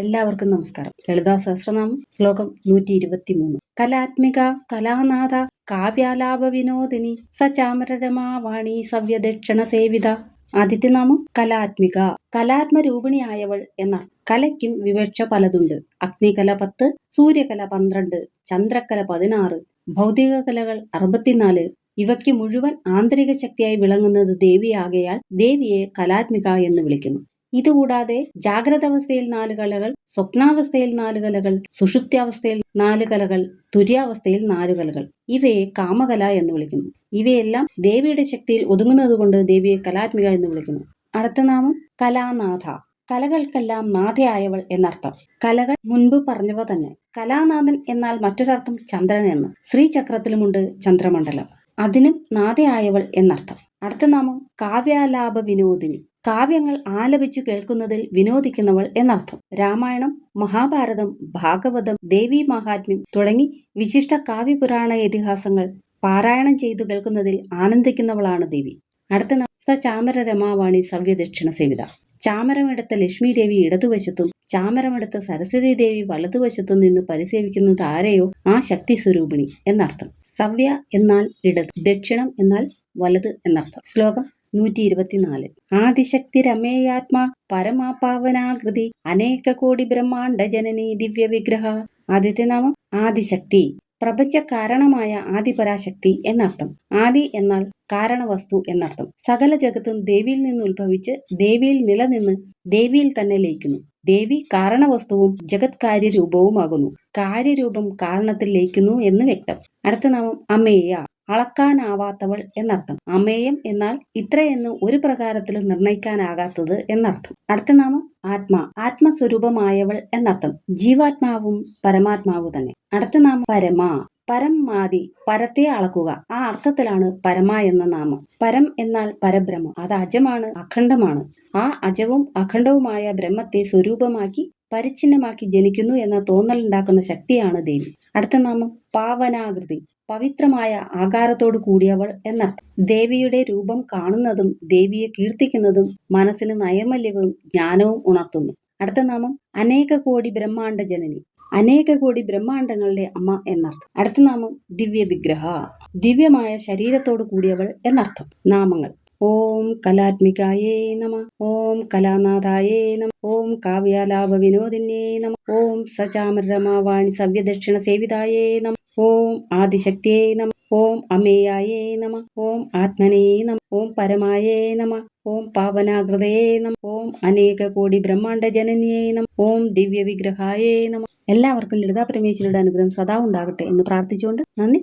എല്ലാവർക്കും നമസ്കാരം. ലളിതാ സഹസ്രനാമം ശ്ലോകം നൂറ്റി ഇരുപത്തി മൂന്ന് കലാത്മിക കലാനാഥ കാവ്യാലാപ വിനോദിനി സചാമരരമാവാണി സവ്യദക്ഷിണ സേവിത. ആദിത്യനാമം കലാത്മിക. കലാത്മരൂപിണിയായവൾ എന്ന കലയ്ക്കും വിവക്ഷ പലതുണ്ട്. അഗ്നികല പത്ത് സൂര്യകല പന്ത്രണ്ട് ചന്ദ്രകല പതിനാറ് ഭൗതിക കലകൾ അറുപത്തിനാല്. ഇവയ്ക്ക് മുഴുവൻ ആന്തരിക ശക്തിയായി വിളങ്ങുന്നത് ദേവിയാകയാൽ ദേവിയെ കലാത്മിക എന്ന് വിളിക്കുന്നു. ഇതുകൂടാതെ ജാഗ്രത അവസ്ഥയിൽ നാല് കലകൾ സ്വപ്നാവസ്ഥയിൽ നാല് കലകൾ സുഷുപ്ത്യാവസ്ഥയിൽ നാല് കലകൾ തുര്യാവസ്ഥയിൽ നാല് കലകൾ. ഇവയെ കാമകല എന്ന് വിളിക്കുന്നു. ഇവയെല്ലാം ദേവിയുടെ ശക്തിയിൽ ഒതുങ്ങുന്നതുകൊണ്ട് ദേവിയെ കലാത്മിക എന്ന് വിളിക്കുന്നു. അടുത്ത നാമം കലാനാഥ. കലകൾക്കെല്ലാം നാഥയായവൾ എന്നർത്ഥം. കലകൾ മുൻപ് പറഞ്ഞവ തന്നെ. കലാനാഥൻ എന്നാൽ മറ്റൊരർത്ഥം ചന്ദ്രൻ എന്ന്. ശ്രീചക്രത്തിലുമുണ്ട് ചന്ദ്രമണ്ഡലം. അതിനും നാഥയായവൾ എന്നർത്ഥം. അടുത്ത നാമം കാവ്യാലാപ വിനോദിനി. കാവ്യങ്ങൾ ആലപിച്ചു കേൾക്കുന്നതിൽ വിനോദിക്കുന്നവൾ എന്നർത്ഥം. രാമായണം മഹാഭാരതം ഭാഗവതം ദേവി മഹാത്മ്യം തുടങ്ങി വിശിഷ്ട കാവ്യപുരാണ ഇതിഹാസങ്ങൾ പാരായണം ചെയ്തു കേൾക്കുന്നതിൽ ആനന്ദിക്കുന്നവളാണ് ദേവി. അടുത്ത നമസ്ത ചാമര രമാവാണി സവ്യദക്ഷിണ സേവിത. ചാമരമെടുത്ത ലക്ഷ്മി ദേവി ഇടതുവശത്തും ചാമരമെടുത്ത സരസ്വതി ദേവി വലതുവശത്തും നിന്ന് പരിസേവിക്കുന്നത് ആരെയോ? ആ ശക്തി സ്വരൂപിണി എന്നർത്ഥം. സവ്യ എന്നാൽ ഇടത് ദക്ഷിണം എന്നാൽ വലത് എന്നർത്ഥം. ശ്ലോകം നൂറ്റി ഇരുപത്തിനാല് ആദിശക്തി രമേയാത്മാ പരമാപാവനാകൃതി അനേക കോടി ബ്രഹ്മാണ്ട ജനനി ദിവ്യ വിഗ്രഹ. ആദ്യത്തെ നാമം ആദിശക്തി. പ്രപഞ്ച കാരണമായ ആദിപരാശക്തി എന്നർത്ഥം. ആദി എന്നാൽ കാരണവസ്തു എന്നർത്ഥം. സകല ജഗത്തും ദേവിയിൽ നിന്ന് ഉത്ഭവിച്ച് ദേവിയിൽ നിലനിന്ന് ദേവിയിൽ തന്നെ ലയിക്കുന്നു. ദേവി കാരണവസ്തുവും ജഗത് കാര്യരൂപവുമാകുന്നു കാര്യരൂപം കാരണത്തിൽ ലയിക്കുന്നു എന്ന് വ്യക്തം. അടുത്ത നാമം അമേയ. അളക്കാനാവാത്തവൾ എന്നർത്ഥം. അമേയം എന്നാൽ ഇത്രയെന്ന് ഒരു പ്രകാരത്തിലും നിർണയിക്കാനാകാത്തത് എന്നർത്ഥം. അടുത്ത നാമം ആത്മാ. ആത്മസ്വരൂപമായവൾ എന്നർത്ഥം. ജീവാത്മാവും പരമാത്മാവ് തന്നെ. അടുത്ത നാമം പരമാ. പരം മാതി. പരത്തെ അളക്കുക. ആ അർത്ഥത്തിലാണ് പരമ എന്ന നാമം. പരം എന്നാൽ പരബ്രഹ്മം. അത് അജമാണ് അഖണ്ഡമാണ്. ആ അജവും അഖണ്ഡവുമായ ബ്രഹ്മത്തെ സ്വരൂപമാക്കി പരിച്ഛിന്നമാക്കി ജനിക്കുന്നു എന്ന തോന്നലുണ്ടാക്കുന്ന ശക്തിയാണ് ദേവി. അടുത്ത നാമം പാവനാകൃതി. പവിത്രമായ ആകാരത്തോടു കൂടിയവൾ എന്നർത്ഥം. ദേവിയുടെ രൂപം കാണുന്നതും ദേവിയെ കീർത്തിക്കുന്നതും മനസ്സിന് നൈർമല്യവും ജ്ഞാനവും ഉണർത്തുന്നു. അടുത്ത നാമം അനേക കോടി ബ്രഹ്മാണ്ട ജനനി. അനേക കോടി ബ്രഹ്മാണ്ടങ്ങളുടെ അമ്മ എന്നർത്ഥം. അടുത്ത നാമം ദിവ്യ വിഗ്രഹ ദിവ്യമായ ശരീരത്തോടു കൂടിയവൾ എന്നർത്ഥം. നാമങ്ങൾ. ഓം കലാത്മികായേ നമ ഓം കലാനാഥായേ നമ ഓം കാവ്യാലാപ വിനോദിന്യേ നമ ഓം സചാമരമാവാണി സവ്യദക്ഷിണ സേവിതായേ നമ ഓം ആദിശക്തിയേ നമ ഓം അമേയായേ നമ ഓം ആത്മനേ നമ ഓം പരമായേ നമ ഓം പാവനാകൃതയേ നമ ഓം അനേക കോടി ബ്രഹ്മാണ്ട ജനനിയേ നമ ഓം ദിവ്യ വിഗ്രഹായേ നമ എല്ലാവർക്കും ലളിതാ പരമേശ്വരിയുടെ അനുഗ്രഹം സദാ ഉണ്ടാകട്ടെ എന്ന് പ്രാർത്ഥിച്ചുകൊണ്ട് നന്ദി